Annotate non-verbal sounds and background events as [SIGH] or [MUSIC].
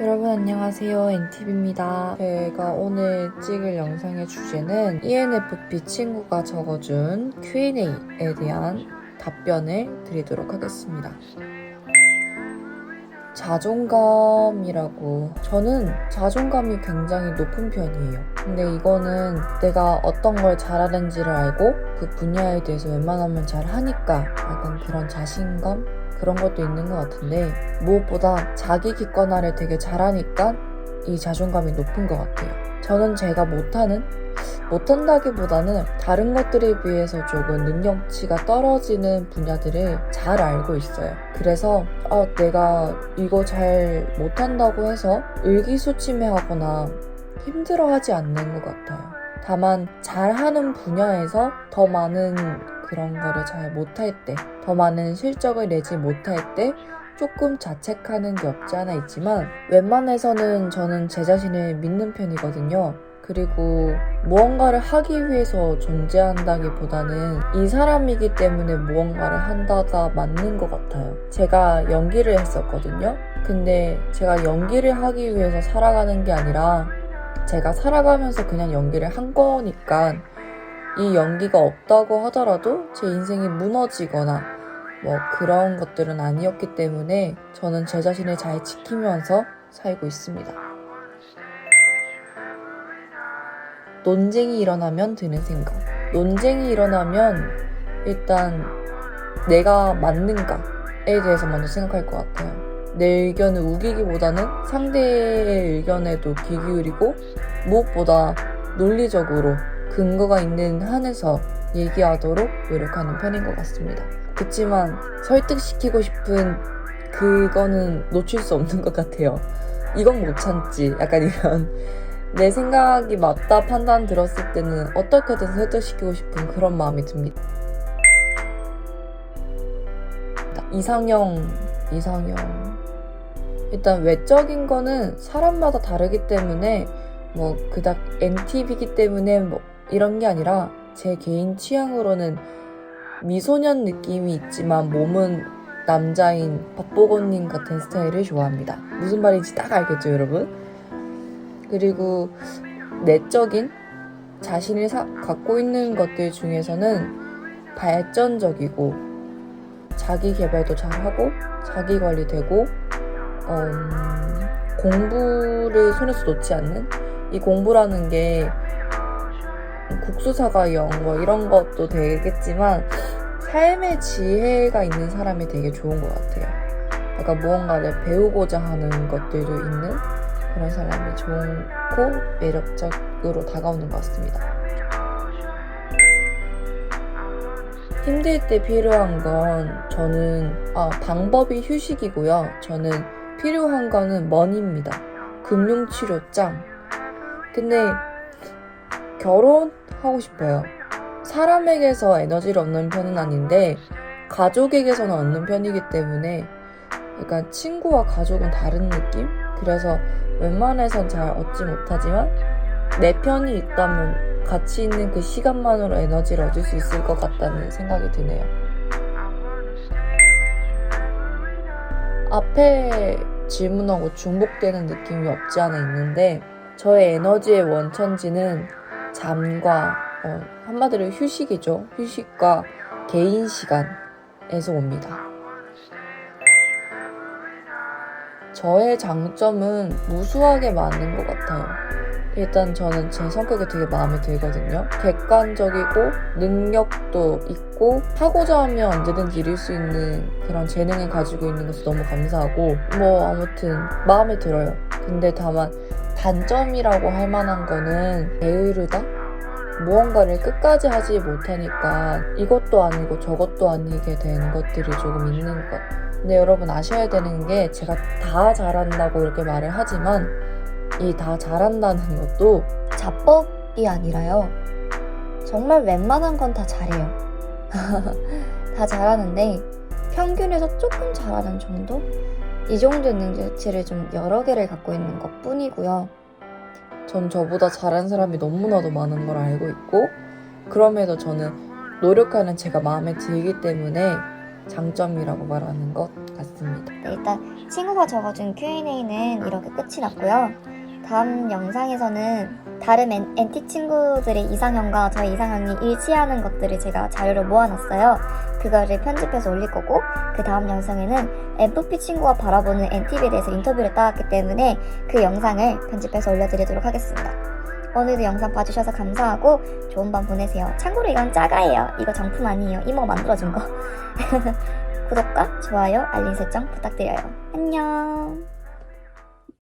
여러분 안녕하세요 NTV입니다. 제가 오늘 찍을 영상의 주제는 ENFP 친구가 적어준 Q&A에 대한 답변을 드리도록 하겠습니다. 자존감이라고 저는 자존감이 굉장히 높은 편이에요. 근데 이거는 내가 어떤 걸 잘하는지를 알고 그 분야에 대해서 웬만하면 잘 하니까 약간 그런 자신감 그런 것도 있는 것 같은데 무엇보다 자기 객관화를 되게 잘하니까 이 자존감이 높은 것 같아요. 저는 제가 못하는 못한다기보다는 다른 것들에 비해서 조금 능력치가 떨어지는 분야들을 잘 알고 있어요. 그래서 아, 내가 이거 잘 못한다고 해서 의기소침해하거나 힘들어하지 않는 것 같아요. 다만 잘하는 분야에서 더 많은 그런 거를 잘 못할 때, 더 많은 실적을 내지 못할 때 조금 자책하는 게 없지 않아 있지만 웬만해서는 저는 제 자신을 믿는 편이거든요. 그리고 무언가를 하기 위해서 존재한다기보다는 이 사람이기 때문에 무언가를 한다가 맞는 것 같아요. 제가 연기를 했었거든요. 근데 제가 연기를 하기 위해서 살아가는 게 아니라 제가 살아가면서 그냥 연기를 한 거니까 이 연기가 없다고 하더라도 제 인생이 무너지거나 뭐 그런 것들은 아니었기 때문에 저는 제 자신을 잘 지키면서 살고 있습니다. 논쟁이 일어나면 드는 생각. 논쟁이 일어나면 일단 내가 맞는가에 대해서 먼저 생각할 것 같아요. 내 의견을 우기기보다는 상대의 의견에도 귀 기울이고 무엇보다 논리적으로 근거가 있는 한에서 얘기하도록 노력하는 편인 것 같습니다. 그렇지만 설득시키고 싶은 그거는 놓칠 수 없는 것 같아요. 이건 못 참지. 약간 이런 [LAUGHS] 내 생각이 맞다 판단 들었을 때는 어떻게든 설득시키고 싶은 그런 마음이 듭니다. 이상형, 이상형. 일단 외적인 거는 사람마다 다르기 때문에 뭐 그닥 NTV이기 때문에 뭐 이런 게 아니라 제 개인 취향으로는 미소년 느낌이 있지만 몸은 남자인 박보건님 같은 스타일을 좋아합니다. 무슨 말인지 딱 알겠죠, 여러분? 그리고 내적인 자신을 사- 갖고 있는 것들 중에서는 발전적이고 자기 개발도 잘하고 자기 관리되고 음, 공부를 손에서 놓지 않는 이 공부라는 게 국수사가 영뭐 이런 것도 되겠지만 삶의 지혜가 있는 사람이 되게 좋은 것 같아요. 약간 무언가를 배우고자 하는 것들도 있는 그런 사람이 좋고 매력적으로 다가오는 것 같습니다. 힘들 때 필요한 건 저는 아, 방법이 휴식이고요. 저는 필요한 거는 머니입니다. 금융치료 짱. 근데 결혼하고 싶어요. 사람에게서 에너지를 얻는 편은 아닌데 가족에게서는 얻는 편이기 때문에 약간 친구와 가족은 다른 느낌? 그래서 웬만해선 잘 얻지 못하지만 내 편이 있다면 같이 있는 그 시간만으로 에너지를 얻을 수 있을 것 같다는 생각이 드네요. 앞에 질문하고 중복되는 느낌이 없지 않아 있는데 저의 에너지의 원천지는 잠과 어, 한마디로 휴식이죠. 휴식과 개인 시간에서 옵니다. 저의 장점은 무수하게 많은 것 같아요. 일단 저는 제 성격이 되게 마음에 들거든요. 객관적이고 능력도 있고 하고자 하면 언제든지 이룰 수 있는 그런 재능을 가지고 있는 것도 너무 감사하고 뭐 아무튼 마음에 들어요. 근데 다만 단점이라고 할 만한 거는 게으르다? 무언가를 끝까지 하지 못하니까 이것도 아니고 저것도 아니게 되는 것들이 조금 있는 것. 근데 여러분 아셔야 되는 게 제가 다 잘한다고 이렇게 말을 하지만 이 다 잘한다는 것도 자뻑이 아니라요. 정말 웬만한 건 다 잘해요. [LAUGHS] 다 잘하는데 평균에서 조금 잘하는 정도? 이 정도 능력치를 좀 여러 개를 갖고 있는 것 뿐이고요. 전 저보다 잘하는 사람이 너무나도 많은 걸 알고 있고 그럼에도 저는 노력하는 제가 마음에 들기 때문에 장점이라고 말하는 것 같습니다. 네, 일단 친구가 적어준 Q&A는 이렇게 끝이 났고요. 다음 영상에서는 다른 엔, NT 친구들의 이상형과 저의 이상형이 일치하는 것들을 제가 자료로 모아놨어요. 그거를 편집해서 올릴 거고 그 다음 영상에는 FP 친구가 바라보는 NTV에 대해서 인터뷰를 따왔기 때문에 그 영상을 편집해서 올려드리도록 하겠습니다. 오늘도 영상 봐주셔서 감사하고 좋은 밤 보내세요. 참고로 이건 짜가예요. 이거 정품 아니에요. 이모가 만들어준 거. [LAUGHS] 구독과 좋아요, 알림 설정 부탁드려요. 안녕.